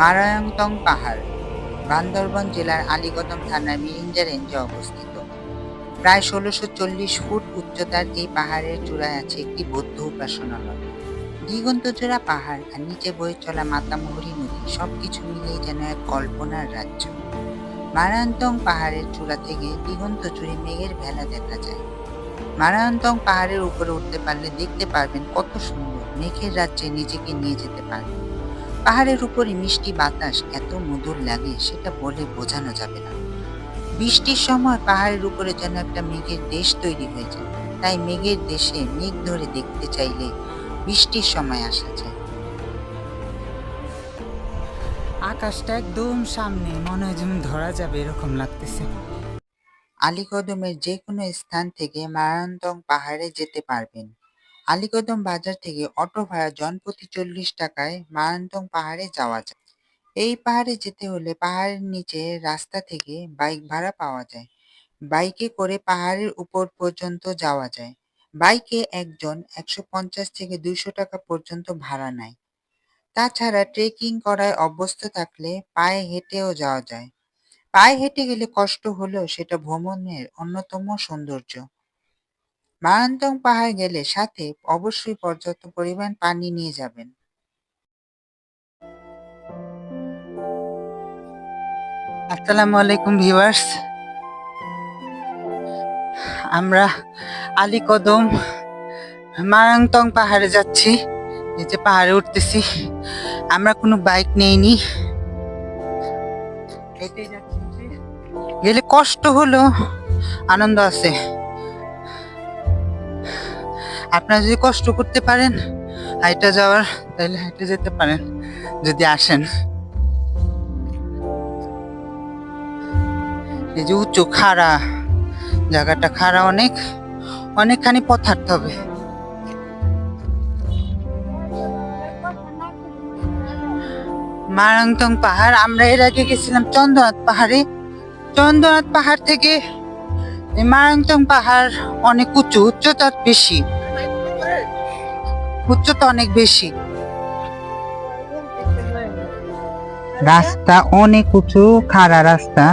মারায়ংতং পাহাড়, বান্দরবন জেলার আলীকদম থানার মিরিঞ্জা রেঞ্জে অবস্থিত। প্রায় ষোলোশো চল্লিশ ফুট উচ্চতার এই পাহাড়ের চূড়ায় আছে একটি বৌদ্ধ উপাসনালয়। দিগন্তজোড়া পাহাড় আর নিচে বয়ে চলা মাতামুহুরী নদী সবকিছু মিলিয়ে যেন এক কল্পনার রাজ্য। মারায়ন্তং পাহাড়ের চূড়া থেকে দিগন্ত জুড়ে মেঘের ভেলা দেখা যায়। মারায়ন্তং পাহাড়ের উপরে উঠতে পারলে দেখতে পারবেন কত সুন্দর, মেঘের রাজ্যে নিজেকে নিয়ে যেতে পারবেন। পাহাড়ের উপরে মিষ্টি বাতাস এত মধুর লাগে সেটা বলে বোঝানো যাবে না। বৃষ্টির সময় পাহাড়ের উপরে যেন একটা মেঘের দেশ তৈরি হয়ে যায়। তাই মেঘের দেশে মেঘ ধরে দেখতে চাইলে বৃষ্টির সময় আসা যায়। আকাশটা একদম সামনে মনে হয় যেন ধরা যাবে এরকম লাগতেছে। আলীকদমের যে কোনো স্থান থেকে মারান্তং পাহাড়ে যেতে পারবেন। আলীকদম বাজার থেকে অটো ভাড়া জনপ্রতি চল্লিশ টাকায় মারান্তং পাহাড়ে যাওয়া যায়। এই পাহাড়ে যেতে হলে পাহাড়ের নিচে রাস্তা থেকে বাইক ভাড়া পাওয়া যায়। বাইকে করে পাহাড়ের উপর পর্যন্ত যাওয়া যায়। বাইকে একজন একশো পঞ্চাশ থেকে দুইশো টাকা পর্যন্ত ভাড়া নেয়। তাছাড়া ট্রেকিং করায় অভ্যস্ত থাকলে পায়ে হেঁটেও যাওয়া যায়। পায়ে হেঁটে গেলে কষ্ট হলেও সেটা ভ্রমণের অন্যতম সৌন্দর্য। মারান্তং পাহাড় গেলে সাথে অবশ্যই পর্যাপ্ত পরিমাণ পানি নিয়ে যাবেন। আসসালামু আলাইকুম ভিউয়ার্স। আমরা আলীকদম মারাংতং পাহাড়ে যাচ্ছি। এই যে পাহাড়ে উঠতেছি। আমরা কোনো বাইক নেইনি। গেলে কষ্ট হলো আনন্দ আছে। আপনারা যদি কষ্ট করতে পারেন, হাইটা যাওয়ার, তাহলে হেঁটে যেতে পারেন, যদি আসেন। এই যে উঁচু, খাড়া, জায়গাটা খাড়া অনেক, অনেকখানি পথ হাঁটতে হবে। মারাংতং পাহাড়, আমরা এর আগে গেছিলাম চন্দ্রনাথ পাহাড়ে। চন্দ্রনাথ পাহাড় থেকে মারাংতং পাহাড় অনেক উঁচু, উচ্চতা বেশি। উচ্চতা অনেক বেশি। রাস্তা অনেক উঁচু খাড়া রাস্তা।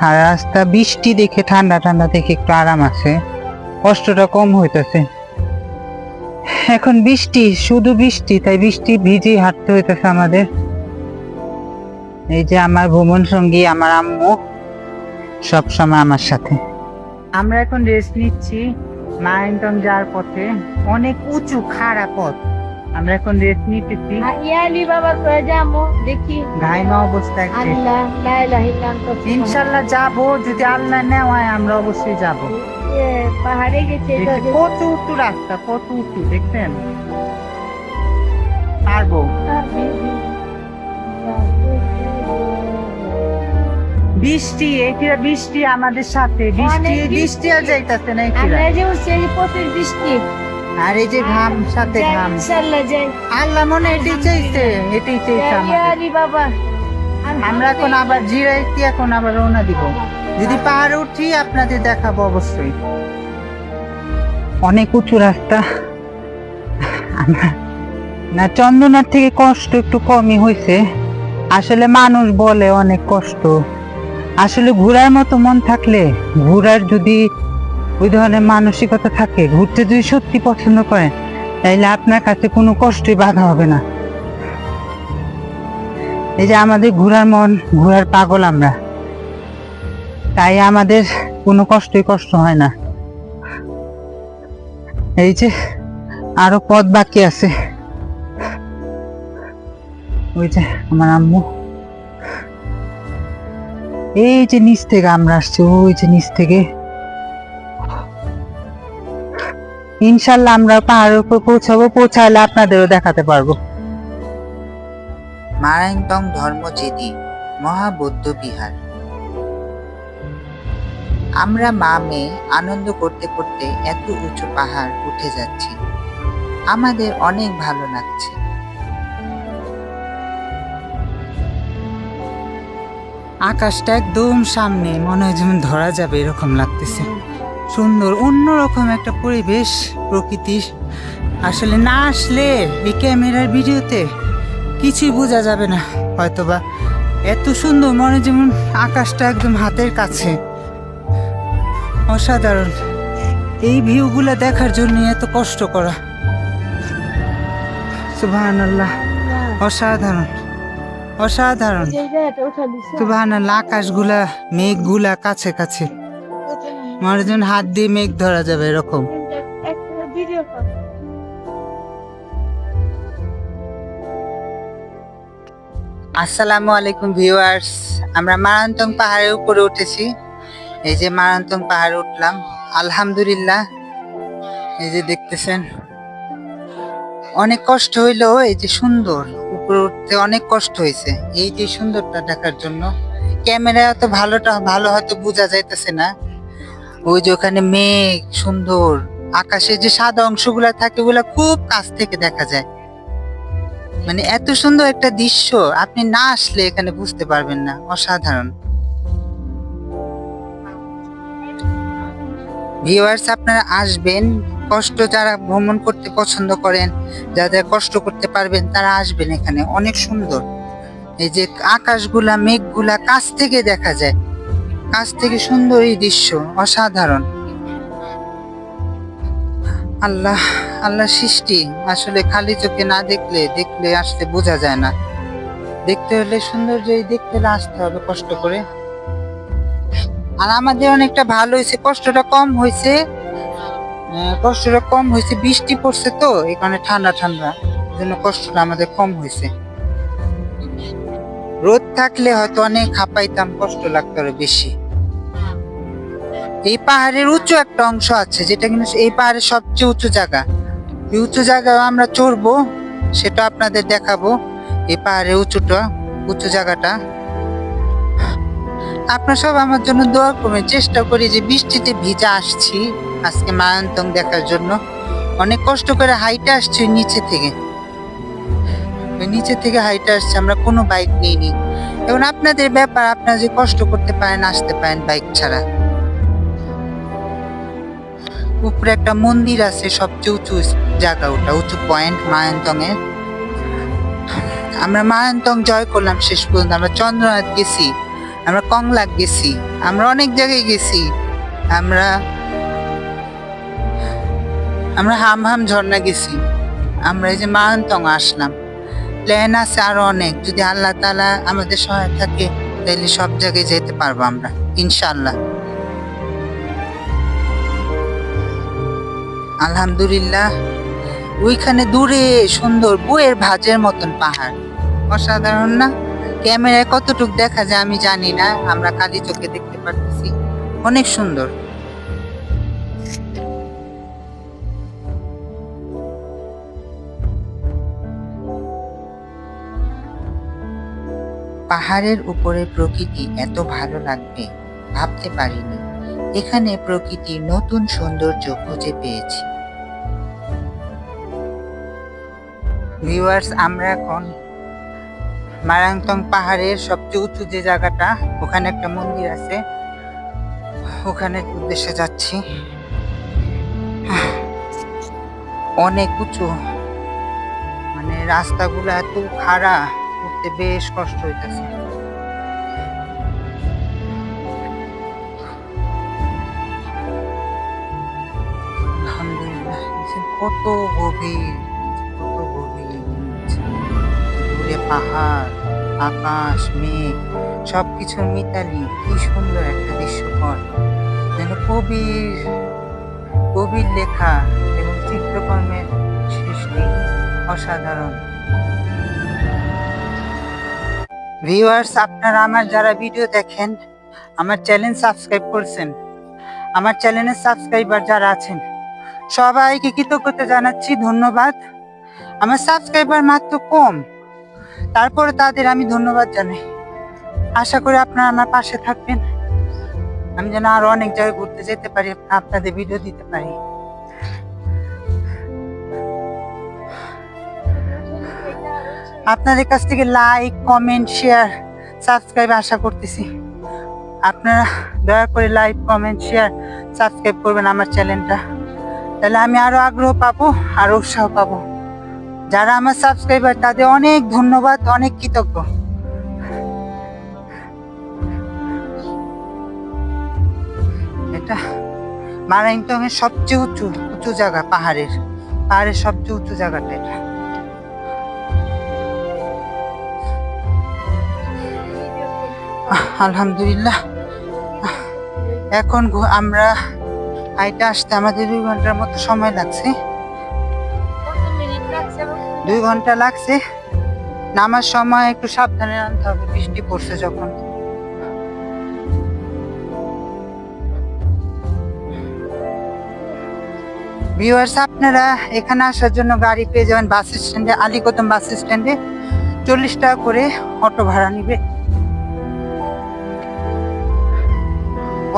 খাড়া রাস্তা বৃষ্টি দেখে ঠান্ডা ঠান্ডা দেখে একটু আরাম আছে। কষ্টটা কম হইতেছে। এখন বৃষ্টি শুধু বৃষ্টি তাই বৃষ্টি ভিজে হাঁটতে হইতেছে আমাদের। এই যে আমার ভ্রমণ সঙ্গী আমার আম্মু সব সময় আমার সাথে। আমরা এখন রেস্ট নিচ্ছি। মাইন্টন যাওয়ার পথে অনেক উঁচু খাড়া পথ। আমরা এখন রেস্ট নিতেছি। ইয়ালি বাবা কয়ে যাব দেখি। ঘাইমা অবস্থায়। আল্লাহ লা ইলাহা যাব যদি আল্লাহ নেওয়ায় আমরা অবশ্যই যাব। পাহাড়ে গেছে কত উঁচু রাস্তা কত উঁচু দেখছেন? পারব। বৃষ্টি এইটা বৃষ্টি আমাদের সাথে বৃষ্টি অনেক বৃষ্টি। আর যাইতাছে না আমরা যে উঠছি এই যে প্রচুর বৃষ্টি। আর এই যে ঘাম সাথে যাই, ঘাম। ইনশাল্লাহ যাই। আল্লাহ মনে এটাই চাইছে এটাই চাইছে আমাদের। বাবা। আমরা এখন আবার জিরাইছি এখন আবার রওনা দিব? যদি পাহাড়ে উঠি আপনাদের দেখাবো অবশ্যই। অনেক উঁচু রাস্তা। আমরা- না চন্দনার থেকে কষ্ট একটু কমই হয়েছে আসলে মানুষ বলে অনেক কষ্ট। আসলে ঘোরার মতো মন থাকলে ঘোরার যদি ওই ধরনের মানসিকতা থাকে, ঘুরতে যদি সত্যি পছন্দ করেন, তাইলে আপনার কাছে কোনো কষ্টই বাধা হবে না। এই যে আমাদের ঘোরার মন, ঘোরার পাগল আমরা। তাই আমাদের কোনো কষ্টই কষ্ট হয় না। এই যে আরও পথ বাকি আছে। ওই যে আমার আম্মু। এই যে নিচ থেকে আমরা আসছি, ওই যে নিচ থেকে। ইনশাল্লাহ আমরা পাহাড়ের উপর পৌঁছাবো পৌঁছালে আপনাদেরও দেখাতে পারব। মারায়ংতং ধর্মজেদি মহাবৌদ্ধ বিহার। আমরা মা মেয়ে আনন্দ করতে করতে এত উঁচু পাহাড় উঠে যাচ্ছি। আমাদের অনেক ভালো লাগছে। আকাশটা একদম সামনে। মনে হয় যেমন ধরা যাবে এরকম লাগতেছে। সুন্দর, অন্যরকম একটা পরিবেশ প্রকৃতির আসলে না আসলে এই ক্যামেরার ভিডিওতে কিছুই বোঝা যাবে না। হয়তোবা এত সুন্দর, মনে যেমন আকাশটা একদম হাতের কাছে। অসাধারণ। এই ভিউগুলো দেখার জন্য এত কষ্ট করা। আল্লাহ অসাধারণ। অসাধারণ। আকাশগুলা, মেঘগুলা কাছে কাছে। মনে যেন হাত দিয়ে মেঘ ধরা যাবে এরকম। আসসালামু আলাইকুম ভিউয়ার্স, আমরা মারান্তং পাহাড়ের উপরে উঠেছি। এই যে মারান্তং পাহাড়ে উঠলাম। আলহামদুলিল্লাহ, এই যে দেখতেছেন। অনেক কষ্ট হইল এই যে সুন্দর। উপরে উঠতে অনেক কষ্ট হয়েছে। এই যে সুন্দরটা দেখার জন্য। ক্যামেরা অত ভালোটা, ভালো হয়তো বোঝা যাইতেছে না। ওই যে ওখানে মেঘ, সুন্দর, আকাশে যে সাদা অংশগুলা থাকে, ওগুলা খুব কাছ থেকে দেখা যায়। মানে এত সুন্দর একটা দৃশ্য, আপনি না আসলে এখানে বুঝতে পারবেন না। অসাধারণ। ভিউয়ার্স আপনারা আসবেন। কষ্ট যারা ভ্রমণ করতে পছন্দ করেন, যাদের কষ্ট করতে পারবেন, তারা আসবেন এখানে। অনেক সুন্দর। এই যে আকাশগুলা, মেঘগুলা কাছ থেকে দেখা যায়। কাছ থেকে সুন্দর এই দৃশ্য, অসাধারণ। আল্লাহ আল্লাহ সৃষ্টি। আসলে খালি চোখে না দেখলে দেখলে আসতে বোঝা যায় না। দেখতে হলে সৌন্দর্য দেখতে হলে আসতে হবে কষ্ট করে। আর আমাদের অনেকটা ভালো হয়েছে, কষ্টটা কম হয়েছে। কষ্টটা কম হয়েছে, বৃষ্টি পড়ছে তো এখানে ঠান্ডা ঠান্ডা জন্য কষ্টটা আমাদের কম হয়েছে। রোদ থাকলে হয়তো অনেক হাঁপাইতাম, কষ্ট লাগতো আরও বেশি। এই পাহাড়ের উঁচু একটা অংশ আছে, যেটা কিন্তু এই পাহাড়ের সবচেয়ে উঁচু জায়গা। এই উঁচু জায়গায় আমরা চড়বো, সেটা আপনাদের দেখাবো, এই পাহাড়ের উঁচুটা, উঁচু জায়গাটা। আপনার সব আমার জন্য দোয়া করবেন। চেষ্টা করি যে বৃষ্টিতে ভিজা আসছি আজকে মায়ান্তং দেখার জন্য। অনেক কষ্ট করে হাইটে আসছি নিচে থেকে। নিচে থেকে হাইটে আসছে, আমরা কোনো বাইক নিইনি। এবং আপনাদের ব্যাপার, আপনারা যে কষ্ট করতে পারেন, আসতে পারেন বাইক ছাড়া। উপরে একটা মন্দির আছে, সবচেয়ে উঁচু জায়গা ওটা, উঁচু পয়েন্ট মায়ান্তং এর আমরা মায়ান্তং জয় করলাম শেষ পর্যন্ত, আমরা চন্দ্রনাথ গেছি। আমরা কংলাক গেছি। আমরা অনেক জায়গায় গেছি। আমরা আমরা হাম হাম ঝর্ণা গেছি। আমরা এই যে মায়ান্তং আসলাম। প্ল্যান আছে আরও অনেক। যদি আল্লাহ তালা আমাদের সহায় থাকে তাহলে সব জায়গায় যেতে পারব আমরা ইনশাল্লাহ আলহামদুলিল্লাহ। ওইখানে দূরে সুন্দর বইয়ের ভাজের মতন পাহাড়। অসাধারণ না? ক্যামেরায় কতটুক দেখা যায় আমি জানি না, আমরা কালি চোখে দেখতে পারতেছি। অনেক সুন্দর। পাহাড়ের উপরে প্রকৃতি এত ভালো লাগবে, ভাবতে পারিনি। এখানে প্রকৃতির নতুন সৌন্দর্য খুঁজে পেয়েছি। ভিউয়ার্স আমরা এখন মারাংতং পাহাড়ের সবচেয়ে উঁচু যে জায়গাটা, ওখানে একটা মন্দির আছে। ওখানে উদ্দেশ্যে যাচ্ছি। অনেক উঁচু। মানে রাস্তাগুলো এত খাড়া, উঠতে বেশ কষ্ট হইতেছে। কত গভীর। পাহাড়, আকাশ, মেঘ সবকিছুর মিতালি, কি সুন্দর একটা দৃশ্যপট। যেন কবির কবির লেখা এবং চিত্রকর্মের সৃষ্টি অসাধারণ। ভিউয়ার্স আপনারা আমার যারা ভিডিও দেখেন, আমার চ্যানেল সাবস্ক্রাইব করছেন, আমার চ্যানেলের সাবস্ক্রাইবার যারা আছেন, সবাইকে কৃতজ্ঞতা জানাচ্ছি, ধন্যবাদ। আমার সাবস্ক্রাইবার মাত্র কম। তারপরে তাদের আমি ধন্যবাদ জানাই। আশা করি আপনারা আমার পাশে থাকবেন। আমি যেন আরও অনেক জায়গায় ঘুরতে যেতে পারি, আপনাদের ভিডিও দিতে পারি। আপনাদের কাছ থেকে লাইক কমেন্ট শেয়ার সাবস্ক্রাইব আশা করতেছি। আপনারা দয়া করে লাইক কমেন্ট শেয়ার সাবস্ক্রাইব করবেন আমার চ্যানেলটা তাহলে আমি আরও আগ্রহ পাবো, আরও উৎসাহ পাবো। যারা আমার সাবস্ক্রাইবার তাদের অনেক ধন্যবাদ, অনেক কৃতজ্ঞ। এটা মারাইংটং এর সবচেয়ে উঁচু উঁচু জায়গা, পাহাড়ের। পাহাড়ের সবচেয়ে উঁচু জায়গাটা এটা। আলহামদুলিল্লাহ। এখন আমরা হাইটে আসতে আমাদের দুই ঘণ্টার মতো সময় লাগছে। দুই ঘণ্টা লাগছে। নামার সময় একটু সাবধানে আনতে হবে, বৃষ্টি পড়ছে যখন। ভিউয়ার্স আপনারা এখানে আসার জন্য গাড়ি পেয়ে যাবেন বাস স্ট্যান্ডে, আলিকদম বাস স্ট্যান্ডে। চল্লিশ টাকা করে অটো ভাড়া নিবে।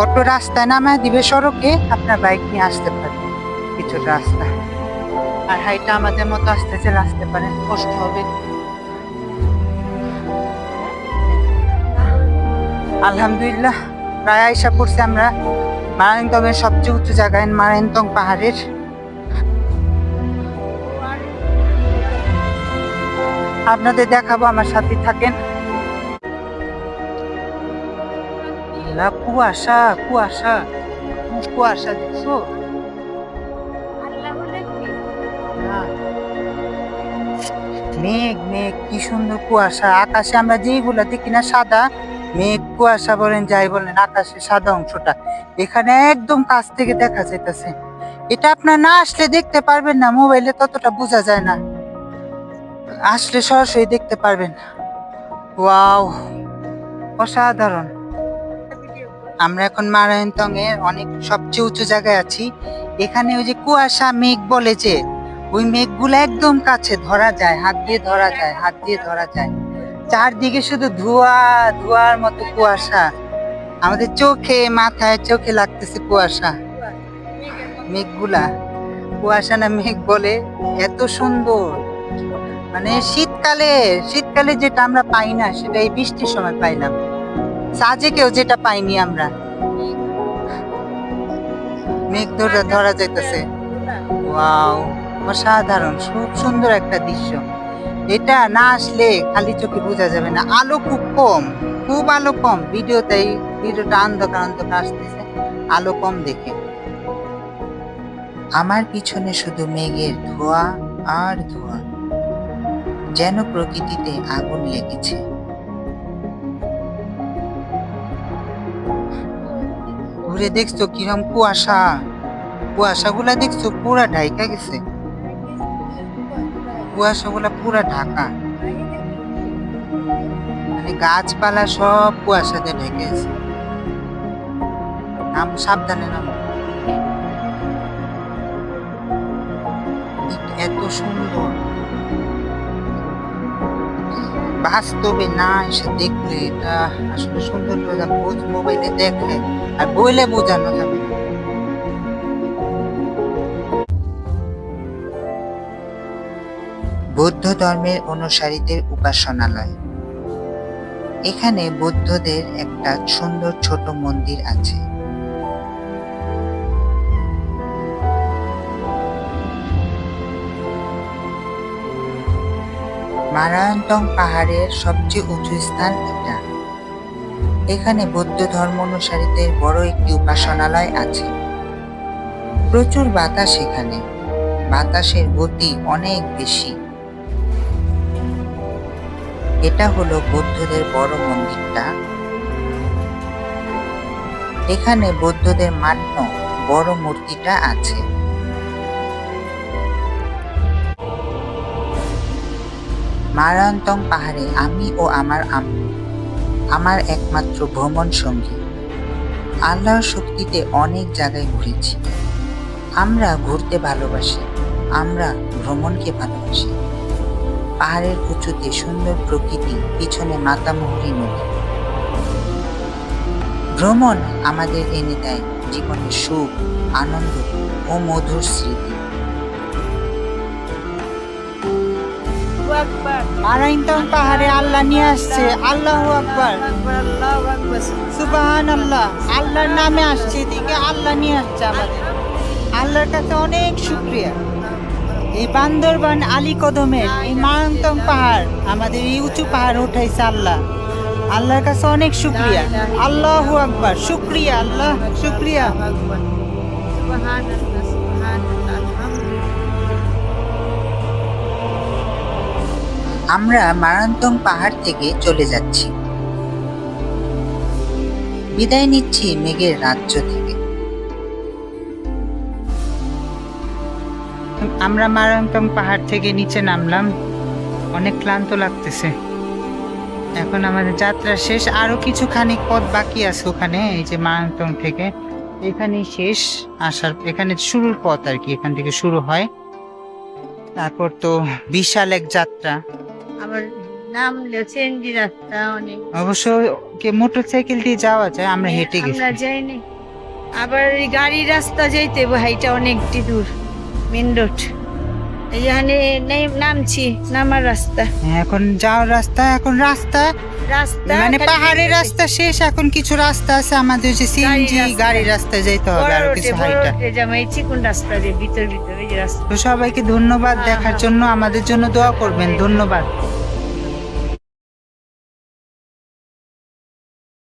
অটো রাস্তায় নামায় দিবে সড়কে, আপনার বাইক নিয়ে আসতে পারবেন। কিছু রাস্তা। আর হাইটা আমাদের মতো আস্তে আস্তে আসতে পারেন কষ্ট হবে। আলহামদুলিল্লাহ, প্রায় আইসা পড়ছি আমরা মারায়ন্তং এর সবচেয়ে উঁচু জায়গায় মারায়ন্তং পাহাড়ের। আপনাদের দেখাবো, আমার সাথে থাকেন। কুয়াশা কুয়াশা কুয়াশা দেখছ? মেঘ মেঘ, কি সুন্দর কুয়াশা। আকাশে আমরা যেইগুলা দেখি না সাদা, মেঘ, কুয়াশা বলেন, যাই বলেন আকাশে সাদা অংশটা। এখানে একদম কাছ থেকে দেখা যাইতেছে। এটা আপনার না আসলে দেখতে পারবেন না, মোবাইলে ততটা বোঝা যায় না। আসলে সরাসরি দেখতে পারবেন। ওয়াও, অসাধারণ। আমরা এখন মারায়ন্তং এর অনেক সবচেয়ে উঁচু জায়গায় আছি। এখানে ওই যে কুয়াশা, মেঘ বলে যে ওই মেঘগুলো একদম কাছে ধরা যায়, হাত দিয়ে ধরা যায়, হাত দিয়ে ধরা যায়। চারদিকে শুধু ধোয়া, ধোঁয়ার মতো কুয়াশা। আমাদের চোখে, মাথায়, চোখে লাগতেছে কুয়াশা। মেঘগুলা, কুয়াশা না মেঘ বলে এত সুন্দর। মানে শীতকালে শীতকালে যেটা আমরা পাই না, সেটা এই বৃষ্টির সময় পাইলাম সাজেকেও যেটা পাইনি আমরা। মেঘ ধরে ধরা যাইতেছে। ওয়াও। অসাধারণ, খুব সুন্দর একটা দৃশ্য। এটা না আসলে খালি চোখে বোঝা যাবে না। আলো খুব কম, খুব আলো কম। ভিডিওতে ভিডিওটা অন্ধকার অন্ধকার আসতেছে, আলো কম দেখে। আমার পিছনে শুধু মেঘের ধোঁয়া আর ধোঁয়া, যেন প্রকৃতিতে আগুন লেগেছে। ঘুরে দেখছ কিরম কুয়াশা? কুয়াশাগুলা দেখছ পুরা ঢাইকা গেছে। কুয়াশাগুলা পুরা ঢাকা। মানে গাছপালা সব কুয়াশাতে ঢেকে আছে। নাম সাবধানে নাম। এত সুন্দর। বাস্তবে না এসে দেখলে এটা আসলে সুন্দর মোবাইলে দেখলে আর বইলে বোঝানো যাবে না। বৌদ্ধ ধর্মের অনুসারীদের উপাসনালয়। এখানে বৌদ্ধদের একটা সুন্দর ছোট মন্দির আছে। মারায়ন্তং পাহাড়ের সবচেয়ে উঁচু স্থান এটা। এখানে বৌদ্ধ ধর্ম অনুসারীদের বড় একটি উপাসনালয় আছে। প্রচুর বাতাস এখানে। বাতাসের গতি অনেক বেশি। এটা হলো বৌদ্ধদের বড় মন্দিরটা। এখানে বৌদ্ধদের মান্য বড় মূর্তিটা আছে। মারান্তং পাহাড়ে আমি ও আমার আম্মু, আমার একমাত্র ভ্রমণ সঙ্গী। আল্লাহর শক্তিতে অনেক জায়গায় ঘুরেছি। আমরা ঘুরতে ভালোবাসি, আমরা ভ্রমণকে ভালোবাসি। পাহাড়ের উঁচুতে সুন্দর প্রকৃতি, পিছনে মাতামুহুরি নদী। ভ্রমণ আমাদের এনে দেয় জীবনের সুখ, আনন্দ ও মধুর স্মৃতি। পাহাড়ে আল্লাহ নিয়ে আসছে। আল্লাহ আকবার। সুবাহান আল্লাহ আল্লাহর নামে আসছে। এদিকে আল্লাহ নিয়ে আসছে আমাদের। আল্লাহর কাছে অনেক শুক্রিয়া। এই বান্দরবান আলী কদমের এই মারান্তং পাহাড়, আমাদের এই উঁচু পাহাড় উঠাইছে আল্লাহ। আল্লাহর কাছে অনেক শুক্রিয়া। আল্লাহ আকবার, শুক্রিয়া আল্লাহ, শুক্রিয়া। আমরা মারান্তং পাহাড় থেকে চলে যাচ্ছি। বিদায় নিচ্ছি মেঘের রাজ্য থেকে। আমরা মারান্তং পাহাড় থেকে নিচে নামলাম। অনেক ক্লান্ত লাগতেছে। এখন আমাদের যাত্রা শেষ। আরও কিছু খানিক পথ বাকি আছে ওখানে এই যে মারান্তং থেকে। এখানেই শেষ আসার এখানে শুরুর পথ আর কি এখান থেকে শুরু হয়। তারপর তো বিশাল এক যাত্রা। আবার নাম চেঞ্জি রাস্তা অনেক অবশ্য কে মোটরসাইকেল দিয়ে যাওয়া যায় আমরা হেঁটে গেছি। আমরা যাইনি। আবার এই গাড়ি রাস্তা যাইতে হাইটা অনেকটি দূর। মেন রোড এখানে নেই নামছি নামার রাস্তা। হ্যাঁ, এখন যাওয়ার রাস্তা এখন রাস্তা। রাস্তা মানে পাহাড়ের রাস্তা শেষ এখন কিছু রাস্তা আছে আমাদের যে সিএনজি। গাড়ি রাস্তা যাইতে হবে আর কিছু হাইটা। চিকুন রাস্তা দিয়ে ভিতর ভিতর এই রাস্তা। সবাইকে ধন্যবাদ হ্যাঁ, দেখার হ্যাঁ। জন্য আমাদের জন্য দোয়া করবেন ধন্যবাদ।